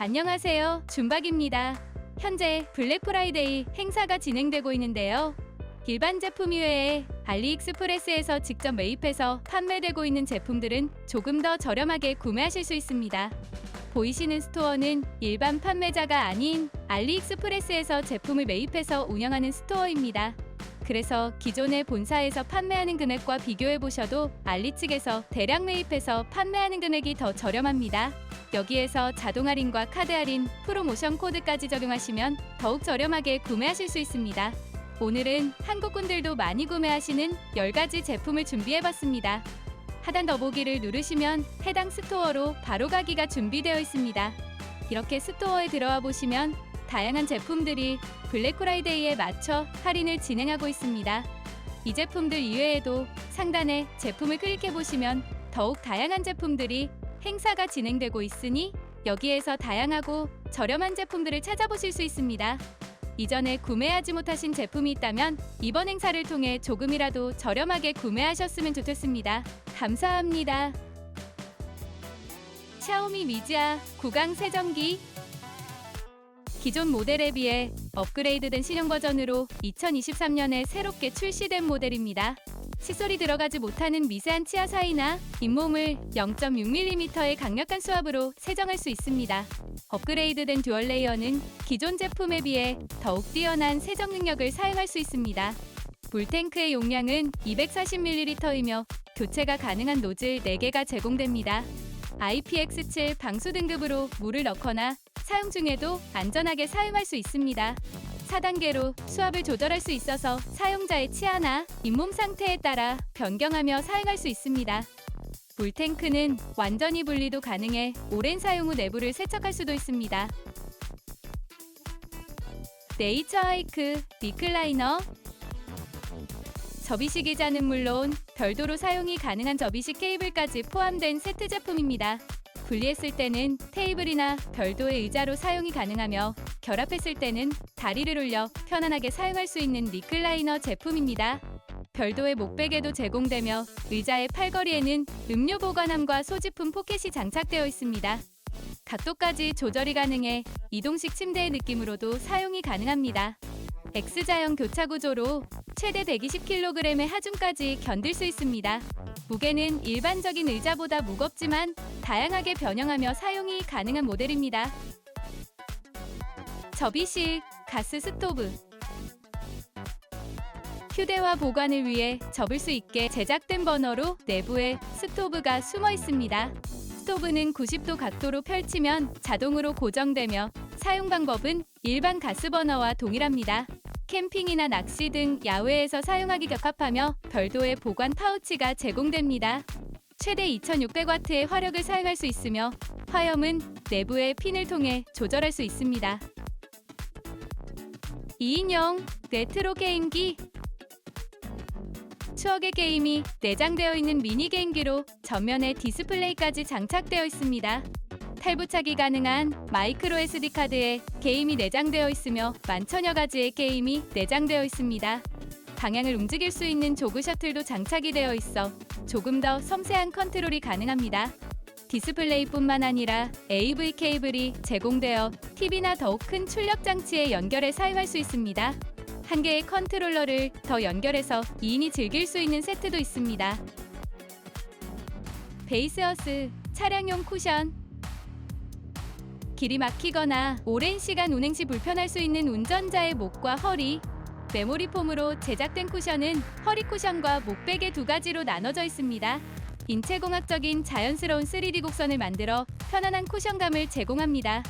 안녕하세요. 준박입니다. 현재 블랙 프라이데이 행사가 진행되고 있는데요. 일반 제품 이외에 알리익스프레스에서 직접 매입해서 판매되고 있는 제품들은 조금 더 저렴하게 구매하실 수 있습니다. 보이시는 스토어는 일반 판매자가 아닌 알리익스프레스에서 제품을 매입해서 운영하는 스토어입니다. 그래서 기존의 본사에서 판매하는 금액과 비교해 보셔도 알리 측에서 대량 매입해서 판매하는 금액이 더 저렴합니다. 여기에서 자동 할인과 카드 할인, 프로모션 코드까지 적용하시면 더욱 저렴하게 구매하실 수 있습니다. 오늘은 한국분들도 많이 구매하시는 10가지 제품을 준비해봤습니다. 하단 더보기를 누르시면 해당 스토어로 바로 가기가 준비되어 있습니다. 이렇게 스토어에 들어와 보시면 다양한 제품들이 블랙 프라이데이에 맞춰 할인을 진행하고 있습니다. 이 제품들 이외에도 상단에 제품을 클릭해 보시면 더욱 다양한 제품들이 행사가 진행되고 있으니 여기에서 다양하고 저렴한 제품들을 찾아보실 수 있습니다. 이전에 구매하지 못하신 제품이 있다면 이번 행사를 통해 조금이라도 저렴하게 구매하셨으면 좋겠습니다. 감사합니다. 샤오미 미지아 구강 세정기 기존 모델에 비해 업그레이드된 신형 버전으로 2023년에 새롭게 출시된 모델입니다. 칫솔이 들어가지 못하는 미세한 치아 사이나 잇몸을 0.6mm의 강력한 수압으로 세정할 수 있습니다. 업그레이드된 듀얼 레이어는 기존 제품에 비해 더욱 뛰어난 세정 능력을 사용할 수 있습니다. 물탱크의 용량은 240ml이며 교체가 가능한 노즐 4개가 제공됩니다. IPX7 방수 등급으로 물을 넣거나 사용 중에도 안전하게 사용할 수 있습니다. 4단계로 수압을 조절할 수 있어서 사용자의 치아나 잇몸 상태에 따라 변경하며 사용할 수 있습니다. 물탱크는 완전히 분리도 가능해 오랜 사용 후 내부를 세척할 수도 있습니다. 네이처 하이크 리클라이너 접이식 의자는 물론 별도로 사용이 가능한 접이식 케이블까지 포함된 세트 제품입니다. 분리했을 때는 테이블이나 별도의 의자로 사용이 가능하며 결합했을 때는 다리를 올려 편안하게 사용할 수 있는 리클라이너 제품입니다. 별도의 목베개도 제공되며 의자의 팔걸이에는 음료 보관함과 소지품 포켓이 장착되어 있습니다. 각도까지 조절이 가능해 이동식 침대의 느낌으로도 사용이 가능합니다. X자형 교차 구조로 최대 120kg의 하중까지 견딜 수 있습니다. 무게는 일반적인 의자보다 무겁지만 다양하게 변형하며 사용이 가능한 모델입니다. 접이식 가스 스토브 휴대화 보관을 위해 접을 수 있게 제작된 버너로 내부에 스토브가 숨어 있습니다. 스토브는 90도 각도로 펼치면 자동으로 고정되며 사용 방법은 일반 가스 버너와 동일합니다. 캠핑이나 낚시 등 야외에서 사용하기 적합하며 별도의 보관 파우치가 제공됩니다. 최대 2600W의 화력을 사용할 수 있으며 화염은 내부의 핀을 통해 조절할 수 있습니다. 2인용 레트로 게임기 추억의 게임이 내장되어 있는 미니 게임기로 전면에 디스플레이까지 장착되어 있습니다. 탈부착이 가능한 마이크로 SD 카드에 게임이 내장되어 있으며 만천여 가지의 게임이 내장되어 있습니다. 방향을 움직일 수 있는 조그 셔틀도 장착이 되어 있어 조금 더 섬세한 컨트롤이 가능합니다. 디스플레이뿐만 아니라 AV 케이블이 제공되어 TV나 더욱 큰 출력 장치에 연결해 사용할 수 있습니다. 한 개의 컨트롤러를 더 연결해서 2인이 즐길 수 있는 세트도 있습니다. 베이스어스 차량용 쿠션 길이 막히거나 오랜 시간 운행 시 불편할 수 있는 운전자의 목과 허리 메모리 폼으로 제작된 쿠션은 허리 쿠션과 목베개 두 가지로 나눠져 있습니다. 인체공학적인 자연스러운 3D 곡선을 만들어 편안한 쿠션감을 제공합니다.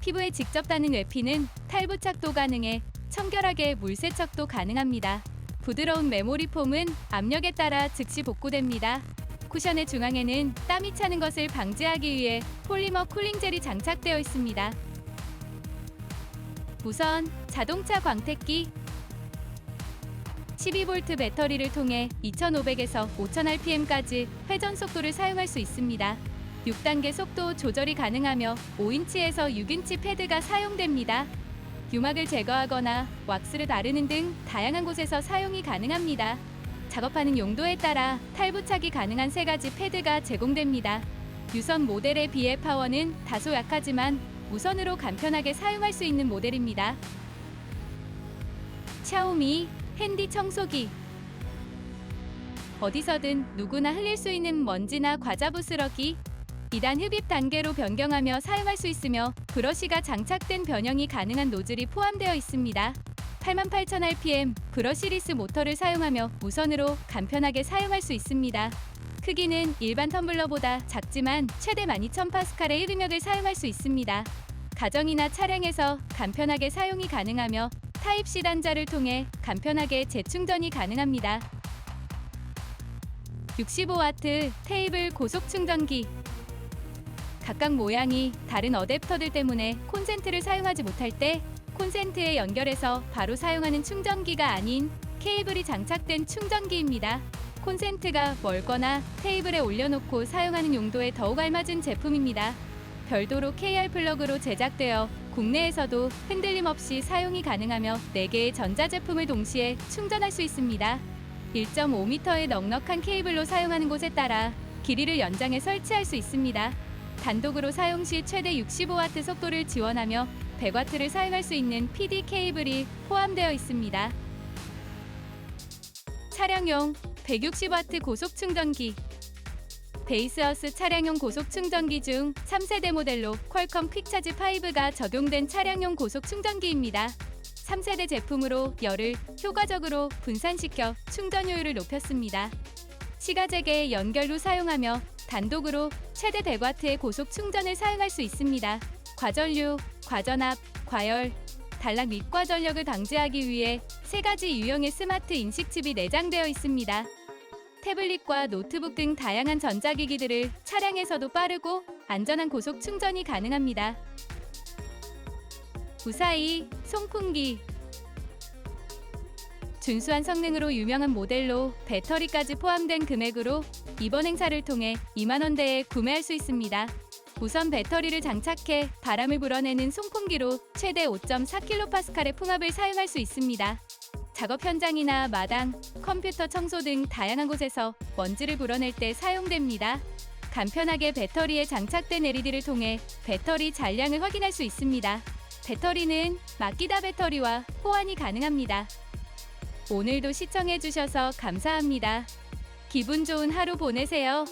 피부에 직접 닿는 외피는 탈부착도 가능해 청결하게 물 세척도 가능합니다. 부드러운 메모리 폼은 압력에 따라 즉시 복구됩니다. 쿠션의 중앙에는 땀이 차는 것을 방지하기 위해 폴리머 쿨링 젤이 장착되어 있습니다. 우선 자동차 광택기 12V 배터리를 통해 2500에서 5000rpm까지 회전 속도를 사용할 수 있습니다. 6단계 속도 조절이 가능하며 5인치에서 6인치 패드가 사용됩니다. 유막을 제거하거나 왁스를 다르는 등 다양한 곳에서 사용이 가능합니다. 작업하는 용도에 따라 탈부착이 가능한 세 가지 패드가 제공됩니다. 유선 모델에 비해 파워는 다소 약하지만 무선으로 간편하게 사용할 수 있는 모델입니다. 샤오미 핸디 청소기 어디서든 누구나 흘릴 수 있는 먼지나 과자 부스러기 2단 흡입 단계로 변경하며 사용할 수 있으며 브러쉬가 장착된 변형이 가능한 노즐이 포함되어 있습니다. 88,000rpm 브러쉬리스 모터를 사용하며 무선으로 간편하게 사용할 수 있습니다. 크기는 일반 텀블러보다 작지만 최대 12,000파스칼의 흡입력을 사용할 수 있습니다. 가정이나 차량에서 간편하게 사용이 가능하며 타입C 단자를 통해 간편하게 재충전이 가능합니다. 65W 테이블 고속 충전기 각각 모양이 다른 어댑터들 때문에 콘센트를 사용하지 못할 때 콘센트에 연결해서 바로 사용하는 충전기가 아닌 케이블이 장착된 충전기입니다. 콘센트가 멀거나 테이블에 올려놓고 사용하는 용도에 더욱 알맞은 제품입니다. 별도로 KR 플러그로 제작되어 국내에서도 흔들림 없이 사용이 가능하며 4개의 전자제품을 동시에 충전할 수 있습니다. 1.5m의 넉넉한 케이블로 사용하는 곳에 따라 길이를 연장해 설치할 수 있습니다. 단독으로 사용 시 최대 65W 속도를 지원하며 100W를 사용할 수 있는 PD 케이블이 포함되어 있습니다. 차량용 160W 고속 충전기 베이스어스 차량용 고속 충전기 중 3세대 모델로 퀄컴 퀵차지 5가 적용된 차량용 고속 충전기입니다. 3세대 제품으로 열을 효과적으로 분산시켜 충전 효율을 높였습니다. 시가제계 연결 로 사용하며 단독으로 최대 100W의 고속 충전을 사용할 수 있습니다. 과전류, 과전압, 과열, 단락 및 과전력을 방지하기 위해 세 가지 유형의 스마트 인식칩이 내장되어 있습니다. 태블릿과 노트북 등 다양한 전자기기들을 차량에서도 빠르고 안전한 고속 충전이 가능합니다. 무사히 송풍기 준수한 성능으로 유명한 모델로 배터리까지 포함된 금액으로 이번 행사를 통해 2만 원대에 구매할 수 있습니다. 무선 배터리를 장착해 바람을 불어내는 송풍기로 최대 5.4kPa의 풍압을 사용할 수 있습니다. 작업 현장이나 마당, 컴퓨터 청소 등 다양한 곳에서 먼지를 불어낼 때 사용됩니다. 간편하게 배터리에 장착된 LED를 통해 배터리 잔량을 확인할 수 있습니다. 배터리는 마키다 배터리와 호환이 가능합니다. 오늘도 시청해주셔서 감사합니다. 기분 좋은 하루 보내세요.